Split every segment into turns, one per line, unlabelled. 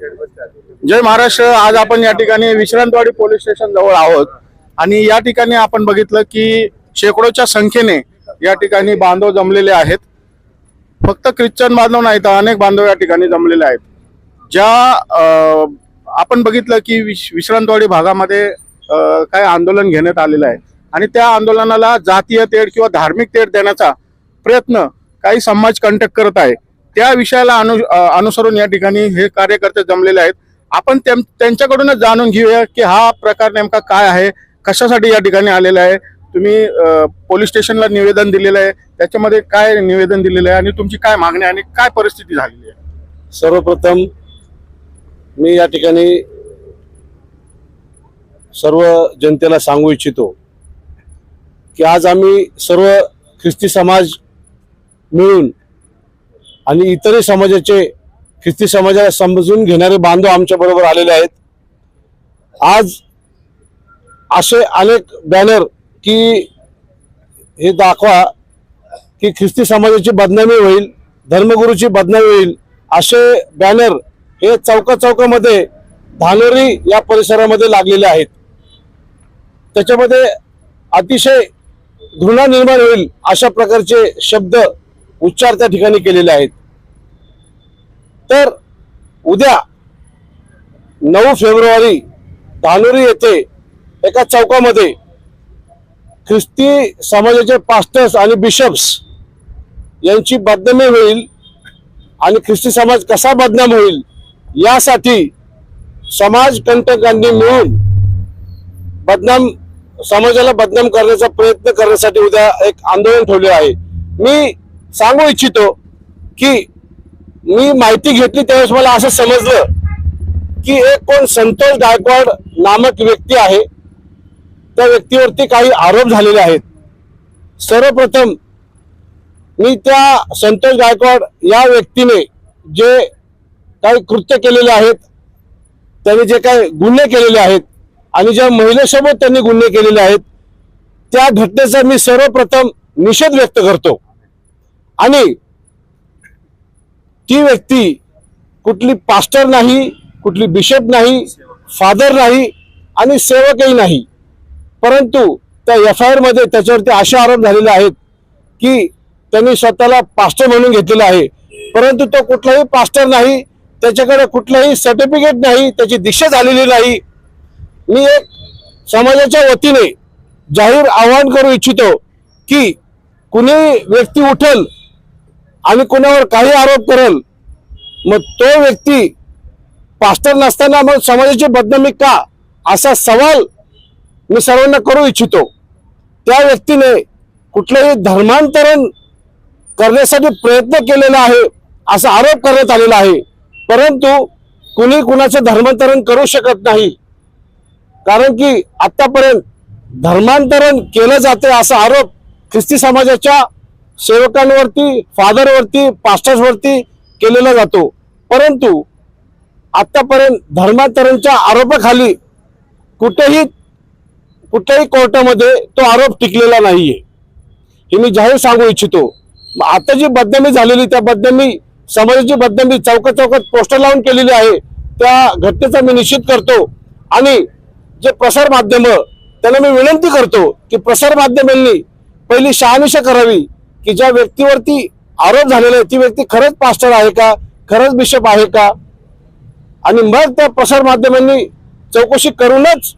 जय महाराष्ट्र. आज आपण या ठिकाणी विश्रांतवाडी पोलीस स्टेशन जवळ आहोत. आणि या ठिकाणी आपण बघितलं की शेकडोच्या संख्येने या ठिकाणी बांधव जमलेले आहेत. फक्त ख्रिश्चन बांधव नाही तर अनेक बांधव या ठिकाणी जमलेले आहेत. ज्या आपण बघितलं की विश विश्रांतवाडी भागामध्ये काय आंदोलन घेण्यात आलेलं आहे. आणि त्या आंदोलनाला जातीय तेढ किंवा धार्मिक तेढ देण्याचा प्रयत्न काही समाज कंटक करत आहे. त्या विषयाला अनु अनुसरून या ठिकाणी हे कार्यकर्ते जमलेले आहेत. आपण त्यांच्याकडूनच जाणून घेऊया की हा प्रकार नेमका काय आहे कशासाठी या ठिकाणी आलेला आहे. तुम्ही पोलीस स्टेशनला निवेदन दिलेलं आहे त्याच्यामध्ये काय निवेदन दिलेलं आहे आणि तुमची काय मागणी आहे आणि काय परिस्थिती झालेली आहे?
सर्वप्रथम मी या ठिकाणी सर्व जनतेला सांगू इच्छितो की आज आम्ही सर्व ख्रिस्ती समाज मिळून आणि इतरही समाजाचे ख्रिस्ती समाजाला समजून घेणारे बांधव आमच्या बरोबर आलेले आहेत. आज असे अनेक बॅनर की हे दाखवा की ख्रिस्ती समाजाची बदनामी होईल धर्मगुरूची बदनामी होईल असे बॅनर हे चौका चौकामध्ये धानोरी या परिसरामध्ये लागलेले आहेत. त्याच्यामध्ये अतिशय घृणा निर्माण होईल अशा प्रकारचे शब्द उच्चार त्या ठिकाणी केलेले आहेत. तर उद्या नऊ फेब्रुवारी धानोरी येथे एका चौकामध्ये ख्रिस्ती समाजाचे पास्टर्स आणि बिशप्स यांची बदनामी होईल आणि ख्रिस्ती समाज कसा बदनाम होईल यासाठी समाज कंटकांनी मिळून बदनाम समाजाला बदनाम करण्याचा प्रयत्न करण्यासाठी उद्या एक आंदोलन ठेवले आहे. मी सांगू इच्छितो की मी माहिती घेतली त्यावेळेस मला असं समजलं की एक कोण संतोष गायकवाड नामक व्यक्ती आहे. त्या व्यक्तीवरती काही आरोप झालेले आहेत. सर्वप्रथम मी त्या संतोष गायकवाड या व्यक्तीने जे काही कृत्य केलेले आहेत त्यांनी जे काही गुन्हे केलेले आहेत आणि ज्या महिलेसोबत त्यांनी गुन्हे केलेले आहेत त्या घटनेचा मी सर्वप्रथम निषेध व्यक्त करतो. आणि ती व्यक्ती कुठली पास्टर नाही कुठली बिशप नाही फादर नाही आणि सेवकही नाही. परंतु त्या एफ आय आरमध्ये त्याच्यावरती असे आरोप झालेले आहेत की त्यांनी स्वतःला पास्टर म्हणून घेतलेला आहे. परंतु तो कुठलाही पास्टर नाही त्याच्याकडे कुठलंही सर्टिफिकेट नाही त्याची दीक्षा झालेली नाही. मी एक समाजाच्या वतीने जाहीर आवाहन करू इच्छितो की कुणी व्यक्ती उठल आणि कुणावर काही आरोप करल मग तो व्यक्ती पास्टर नसताना मग समाजाची बदनामी का? असा सवाल मी सर्वांना करू इच्छितो. त्या व्यक्तीने कुठलंही धर्मांतरण करण्यासाठी प्रयत्न केलेला आहे असा आरोप करण्यात आलेला आहे. परंतु कुणी कुणाचं धर्मांतरण करू शकत नाही. कारण की आतापर्यंत धर्मांतरण केलं जाते असा आरोप ख्रिस्ती समाजाच्या सेवकांवरती फादरवरती पास्टर्सवरती केलेला जातो. परंतु आत्तापर्यंत धर्मांतरणच्या आरोपाखाली कुठेही कुठल्याही कोर्टामध्ये तो आरोप टिकलेला नाहीये. हे मी जाहीर सांगू इच्छितो. मग आता जी बदनामी झालेली त्या बदनामी समाजाची बदनामी चौकात चौकात पोस्टर लावून केलेली आहे त्या घटनेचा मी निश्चित करतो. आणि जे प्रसार माध्यम त्यांना मी विनंती करतो की प्रसार माध्यमांनी पहिली शहानिशा करावी. की ज्या व्यक्तीवरती आरोप झालेला आहे ती व्यक्ती खरंच पास्टर आहे का? खरंच बिशप आहे का? आणि मग त्या प्रसार माध्यमांनी चौकशी करूनच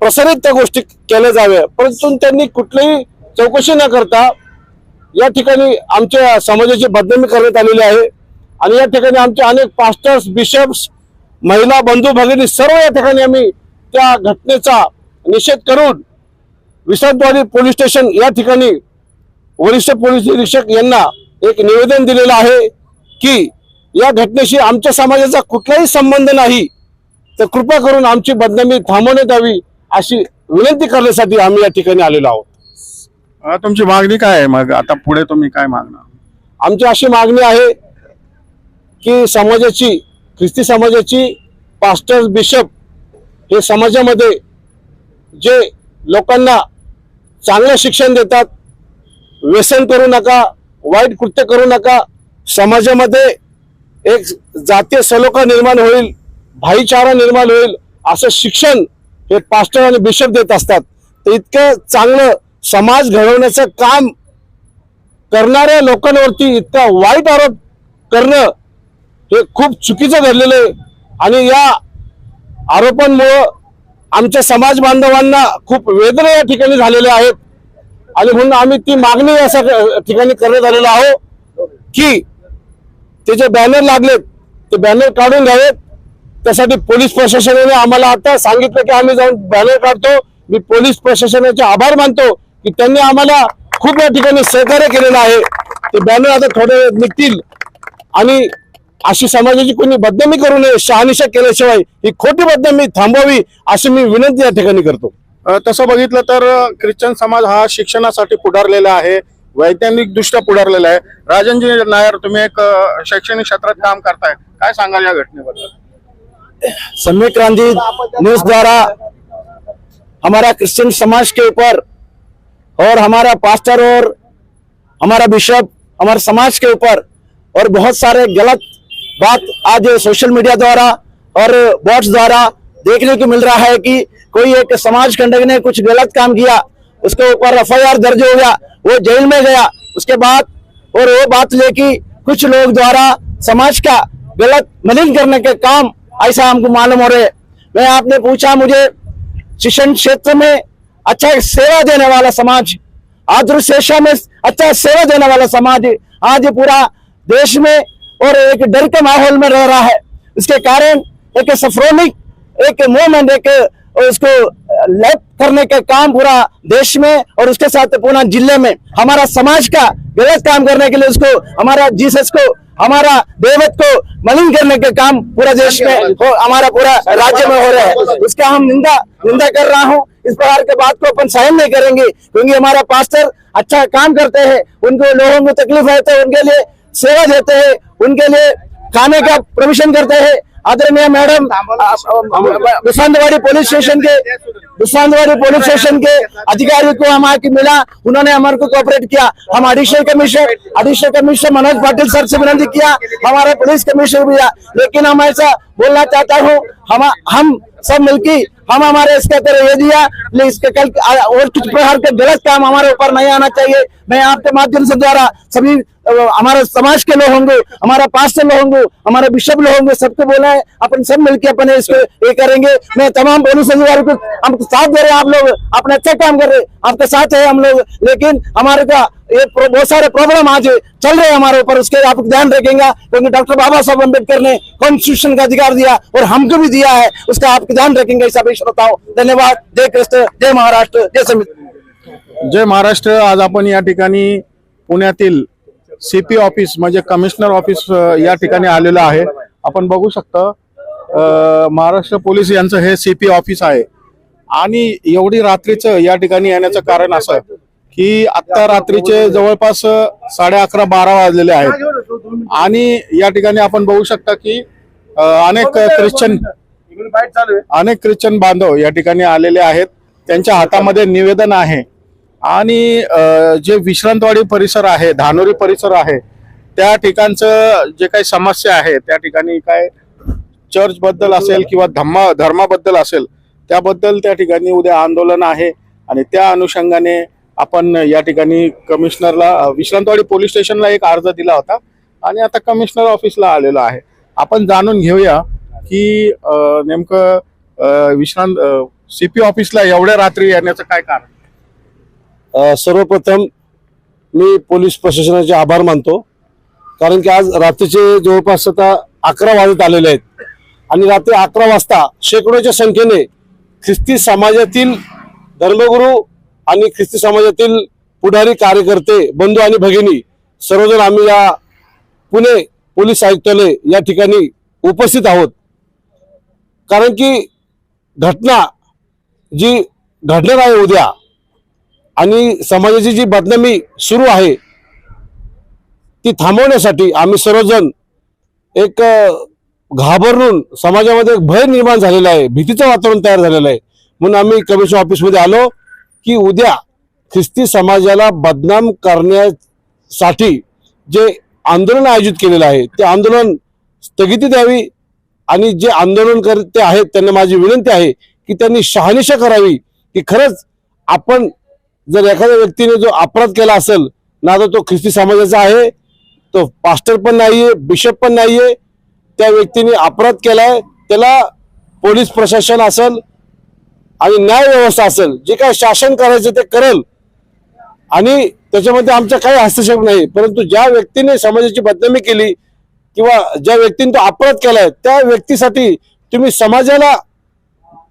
प्रसारित त्या गोष्टी केल्या जाव्या. परंतु त्यांनी कुठलीही चौकशी न करता या ठिकाणी आमच्या समाजाची बदनामी करण्यात आलेली आहे. आणि या ठिकाणी आमचे अनेक पास्टर्स बिशप्स महिला बंधू भगिनी सर्व या ठिकाणी आम्ही त्या घटनेचा निषेध करून विसंतवाडी पोलीस स्टेशन या ठिकाणी वरिष्ठ पोलीस निरीक्षक यांना एक निवेदन दिलेलं आहे की या घटनेशी आमच्या समाजाचा कुठलाही संबंध नाही तर कृपा करून आमची बदनामी थांबवण्यात यावी अशी विनंती करण्यासाठी आम्ही या ठिकाणी आलेलो आहोत.
तुमची मागणी काय आहे मग? आता पुढे तुम्ही काय मागणार?
आमची अशी मागणी आहे की समाजाची ख्रिस्ती समाजाची पास्टर्स बिशप हे समाजामध्ये जे लोकांना चांगलं शिक्षण देतात व्यसन करू नका वाईट कृत्य करू नका. समाजामध्ये
एक जातीय सलोखा निर्माण होईल भाईचारा निर्माण होईल असं शिक्षण हे पास्टर आणि बिशप देत असतात. तर इतकं चांगलं समाज घडवण्याचं काम करणाऱ्या लोकांवरती इतका वाईट आरोप करणं हे खूप चुकीचं घडलेलं आहे. आणि या आरोपांमुळं आमच्या समाज बांधवांना खूप वेदना या ठिकाणी झालेल्या आहेत. आणि म्हणून आम्ही ती मागणी अशा ठिकाणी करण्यात आलेलो आहोत की ते जे बॅनर लागलेत ते बॅनर काढून घ्यावेत. त्यासाठी पोलीस प्रशासनाने आम्हाला आता सांगितलं की आम्ही जाऊन बॅनर काढतो. मी पोलीस प्रशासनाचे आभार मानतो की त्यांनी आम्हाला खूप या ठिकाणी सहकार्य केलेलं आहे. ते बॅनर आता थोडे निघतील. आणि अशी समाजाची कोणी बदनामी करू नये शहानिशा केल्याशिवाय ही खोटी बदनामी थांबवावी अशी मी विनंती या ठिकाणी करतो.
तसं बघितलं तर ख्रिश्चन समाज हा शिक्षणासाठी पुढारलेला आहे वैज्ञानिक दृष्ट्या पुढारलेला आहे. राजनजी नायर तुम्ही एक शैक्षणिक क्षेत्रात काम करताय. काय सांगाल या घटनेबद्दल?
सम्यक रांधी न्यूज द्वारा हमारा क्रिश्चियन समाज के ऊपर और हमारा पास्टर और हमारा बिशप हमारे समाज के ऊपर और बहुत सारे गलत बात आज सोशल मीडिया द्वारा और बॉट्स द्वारा देखने को मिल रहा है कि कोई एक समाज खंडक ने कुछ गलत काम किया, उसके ऊपर एफ़ दर्ज हो गया, वो जेल में गया। उसके बाद और वो बात लेके कुछ लोग द्वारा समाज का गलत मलिन करने के काम ऐसा हमको मालूम हो रहे मैं आपने पूछा, मुझे शिक्षण क्षेत्र में अच्छा सेवा देने वाला समाज आदर शेषा में अच्छा सेवा देने वाला समाज आज पूरा देश में और एक डर के माहौल में रह रहा है। इसके कारण एक सफरोनिक एक मूवमेंट एक उसको लेफ़्ट करने का काम पूरा देश में और उसके साथ पूरा ज़िले में। हमारा समाज का गलत काम करने के लिए उसको हमारा जीसस को हमारा देवत को मलिन करने का काम पूरा देश में हो हमारा पूरा राज्य में हो रहा है। उसका हम निंदा निंदा कर रहा हूँ। इस प्रकार के बात को अपन सहन नहीं करेंगे क्योंकि हमारा पास्टर अच्छा काम करते हैं। उनको लोगों को तकलीफ़ है तो उनके लिए सेवा देते हैं उनके लिए खाने का प्रोविज़न करते हैं। आदरणीय मैडम दुसांतवाड़ी पुलिस स्टेशन के दुसांतवाड़ी पुलिस स्टेशन के अधिकारी को हम आके मिला उन्होंने हमारे को कोऑपरेट किया। हम additional commissioner additional commissioner Manoj Patil sir से विनती किया। हमारे पुलिस कमिश्नर भी लेकिन हम ऐसा बोलना चाहता हूँ हम हम सब मिलके हम हमारे इसके तरह ये दिया इसके कल और कुछ प्रकार के गलत काम हमारे ऊपर नहीं आना चाहिए। मैं आपके माध्यम से द्वारा सभी हमारे समाज के लोग होंगे, हमारा पास्टर लोग होंगे, हमारे बिशप लोग होंगे, सबको बोला है, अपन सब मिलके अपने इसको ये करेंगे। मैं तमाम पुलिस अधिकारी को, हम साथ दे रहे हैं आप लोग, अपने अच्छा काम कर रहे आपके साथ है हम लोग, लेकिन हमारे का ये बहुत सारे प्रॉब्लम आज चल रहे हैं हमारे ऊपर उसके आप ध्यान रखेंगे क्योंकि डॉक्टर बाबा साहब अम्बेडकर ने कॉन्स्टिट्यूशन का अधिकार दिया और हमको भी दिया है उसका आप ध्यान रखेंगे सभी श्रोताओं धन्यवाद। जय कृष्ण जय महाराष्ट्र जय समित।
जय महाराष्ट्र। आज आपण या ठिकाणी पुण्यातील सीपी ऑफिस म्हणजे कमिशनर ऑफिस या ठिकाणी आलेलं आहे. आपण बघू शकता महाराष्ट्र पोलीस यांचं हे सीपी ऑफिस आहे. आणि एवढी रात्रीचं या ठिकाणी येण्याचं कारण असं की आत्ता रात्रीचे जवळपास साडे अकरा बारा वाजलेले आहेत. आणि या ठिकाणी आपण बघू शकता की अनेक ख्रिश्चन अनेक ख्रिश्चन बांधव या ठिकाणी आलेले आहेत. त्यांच्या हातामध्ये निवेदन आहे. आणि जे विश्रांतवाडी परिसर आहे धानोरी परिसर आहे त्या ठिकाणचं जे काही समस्या आहे त्या ठिकाणी काय चर्च बद्दल असेल किंवा धम्मा धर्माबद्दल असेल त्याबद्दल त्या ठिकाणी उद्या आंदोलन आहे. आणि त्या अनुषंगाने आपण या ठिकाणी कमिशनरला विश्रांतवाडी पोलीस स्टेशनला एक अर्ज दिला होता आणि आता कमिशनर ऑफिसला आलेलो आहे. आपण जाणून घेऊया की नेमकं विश्रांत सीपी ऑफिसला एवढ्या रात्री येण्याचं काय कारण?
सर्वप्रथम मी पोलीस प्रशासनाचे आभार मानतो. कारण की आज रात्रीचे जवळपास आता अकरा वाजत आलेले आहेत. आणि रात्री अकरा वाजता शेकडोच्या संख्येने ख्रिस्ती समाजातील धर्मगुरू आणि ख्रिस्ती समाजातील पुढारी कार्यकर्ते बंधू आणि भगिनी सर्वजण आम्ही या पुणे पोलीस आयुक्तालय या ठिकाणी उपस्थित आहोत. कारण की घटना जी घडणार आहे उद्या आणि समाजाची जी बदनामी सुरू आहे ती थांबवण्यासाठी आम्ही सर्वजण एक घाबरून समाजामध्ये एक भय निर्माण झालेला आहे भीतीचं वातावरण तयार झालेलं आहे. म्हणून आम्ही कमिशन ऑफिसमध्ये आलो. की उद्या ख्रिस्ती समाजाला बदनाम करण्यासाठी जे आंदोलन आयोजित केलेलं आहे ते आंदोलन
स्थगिती द्यावी आणि जे आंदोलन करते आहेत त्यांना माझी विनंती आहे की त्यांनी शहानिशा करावी की खरंच आपण जर एखाद्या व्यक्तीने जो अपराध केला असेल ना तर तो ख्रिस्ती समाजाचा आहे तो पास्टर पण नाहीये बिशप पण नाहीये त्या व्यक्तीने अपराध केलाय त्याला पोलीस प्रशासन असेल आणि न्याय व्यवस्था असेल जे काय शासन करायचं ते करेल. आणि त्याच्यामध्ये आमचा काही हस्तक्षेप नाही परंतु ज्या व्यक्तीने समाजाची बदनामी केली किंवा ज्या व्यक्तीने तो अपराध केलाय त्या व्यक्तीसाठी तुम्ही समाजाला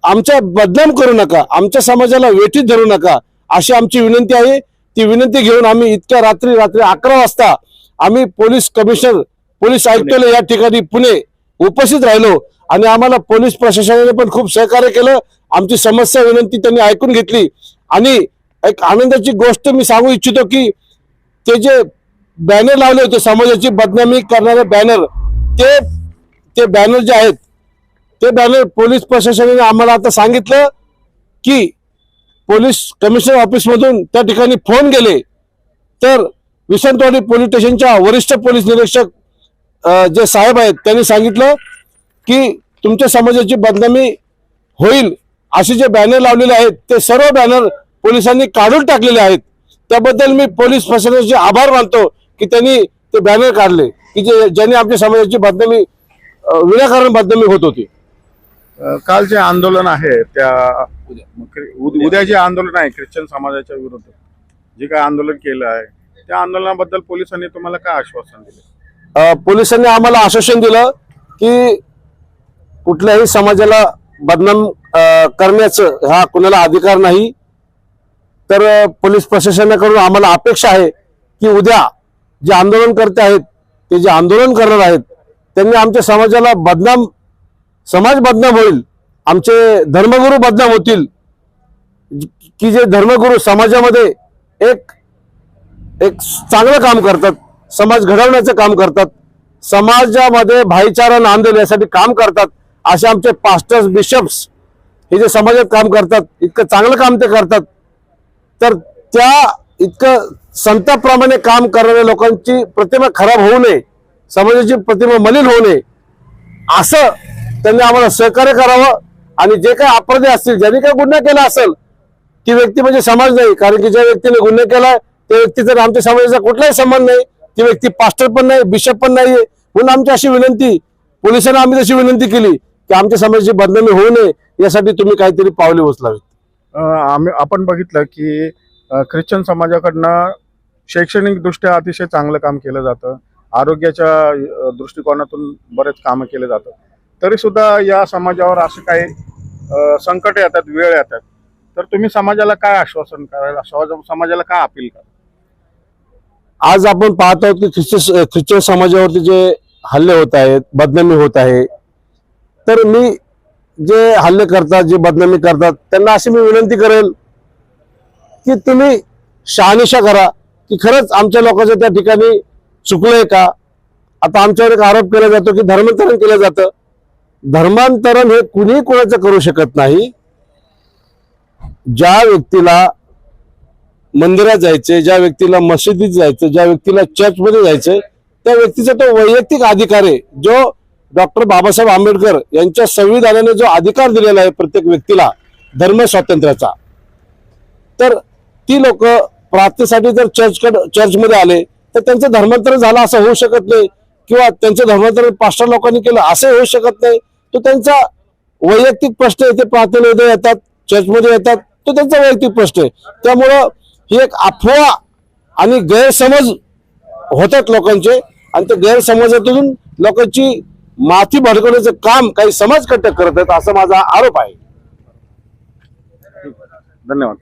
आमच्या बदनाम करू नका आमच्या समाजाला वेठीत धरू नका अशी आमची विनंती आहे. ती विनंती घेऊन आम्ही इतक्या रात्री रात्री अकरा वाजता आम्ही पोलीस कमिशनर पोलीस आयुक्तालय या ठिकाणी पुणे उपस्थित राहिलो आणि आम्हाला पोलीस प्रशासनाने पण खूप सहकार्य केलं. आमची समस्या विनंती त्यांनी ऐकून घेतली. आणि एक आनंदाची गोष्ट मी सांगू इच्छितो की ते जे बॅनर लावले होते समाजाची बदनामी करणारे बॅनर ते ते बॅनर जे आहेत ते बॅनर पोलीस प्रशासनाने आम्हाला आता सांगितलं की पोलीस कमिशनर ऑफिसमधून त्या ठिकाणी फोन गेले. तर विसंतवाडी पोलीस स्टेशनच्या वरिष्ठ पोलीस निरीक्षक जे साहेब आहेत त्यांनी सांगितलं की तुमच्या समाजाची बदनामी होईल. असे जे बॅनर लावलेले आहेत ते सर्व बॅनर पोलिसांनी काढून टाकलेले आहेत. त्याबद्दल मी पोलीस प्रशासनाचे आभार मानतो की त्यांनी ते बॅनर काढले. की जे ज्यांनी आमच्या समाजाची बदनामी विनाकारण बदनामी होत होती.
काल जे आंदोलन आहे त्या उद- उद्या जे आंदोलन आहे ख्रिश्चन समाजाच्या विरुद्ध जे काय आंदोलन केलं आहे त्या आंदोलनाबद्दल पोलिसांनी तुम्हाला काय आश्वासन दिले?
पोलिसांनी आम्हाला आश्वासन दिलं की कुठल्याही समाजाला बदनाम करण्याचं हा कुणाला अधिकार नाही. तर पोलीस प्रशासनाकडून आम्हाला अपेक्षा आहे की उद्या जे आंदोलन करते आहेत ते जे आंदोलन करणार आहेत त्यांनी आमच्या समाजाला बदनाम समाज बदनाम होईल आमचे धर्मगुरू बदनाम होतील की जे धर्मगुरू समाजामध्ये एक एक चांगलं काम करतात समाज घडवण्याचं काम करतात समाजामध्ये भाईचारा नांदेल यासाठी काम करतात असे आमचे पास्टर्स बिशप्स हे जे समाजात काम करतात इतकं चांगलं काम ते करतात तर त्या इतकं संताप्रमाणे काम करणाऱ्या लोकांची प्रतिमा खराब होऊ नये समाजाची प्रतिमा मलिन होऊ नये असं त्यांनी आम्हाला सहकार्य करावं आणि जे काही अपराधी असतील ज्यांनी काही गुन्हा केला असेल ती व्यक्ती म्हणजे समाज नाही कारण की ज्या व्यक्तीने गुन्हा केला त्या व्यक्तीचा आमच्या समाजाचा कुठलाही संबंध नाही ती व्यक्ती पास्टर पण नाही बिशप पण नाहीये म्हणून आमची अशी विनंती पोलिसांना आम्ही तशी विनंती केली की आमच्या समाजाची बदनामी होऊ नये यासाठी तुम्ही काहीतरी पावले उचलावीत.
आम्ही आपण बघितलं की ख्रिश्चन समाजाकडनं शैक्षणिक दृष्ट्या अतिशय चांगलं काम केलं जातं. आरोग्याच्या दृष्टिकोनातून बरेच कामं केले जातं तरी सुद्धा या समाजावर असे काही संकट येतात वेळ येतात. तर तुम्ही समाजाला काय आश्वासन करायला समाज- समाजाला काय अपील करा
आज आपण पाहत आहोत की ख्रिश्चन ख्रिश्चन समाजावरती जे हल्ले होत आहेत बदनामी होत आहे तर मी जे हल्ले करतात जे बदनामी करतात त्यांना अशी मी विनंती करेल की तुम्ही शहानिशा करा की खरंच आमच्या लोकांचं त्या ठिकाणी चुकलंय का? आता आमच्यावर एक आरोप केला जातो की धर्मांतरण केलं जातं. धर्मांतरण हे कुणीही कोणाचं करू शकत नाही. ज्या व्यक्तीला मंदिरात जायचे ज्या व्यक्तीला मशिदीत जायचं ज्या व्यक्तीला चर्चमध्ये जायचं त्या व्यक्तीचा तो वैयक्तिक अधिकार आहे जो डॉक्टर बाबासाहेब आंबेडकर यांच्या संविधानाने जो अधिकार दिलेला आहे प्रत्येक व्यक्तीला धर्म स्वातंत्र्याचा. तर ती लोक प्रार्थनेसाठी जर चर्चकड चर्चमध्ये आले तर त्यांचं धर्मांतरण झालं असं होऊ शकत नाही. किंवा त्यांचं धर्मांतरण पास्टर लोकांनी केलं असं होऊ शकत नाही. तो त्यांचा वैयक्तिक प्रश्न आहे ते प्रार्थनेमध्ये येतात चर्चमध्ये येतात तो त्यांचा वैयक्तिक प्रश्न आहे. त्यामुळं ही एक अफवा आणि गैरसमज होतात लोकांचे. आणि त्या गैरसमजातून लोकांची माथी भडकवण्याचं काम काही समाजकटक करत आहेत असा माझा आरोप आहे.
धन्यवाद.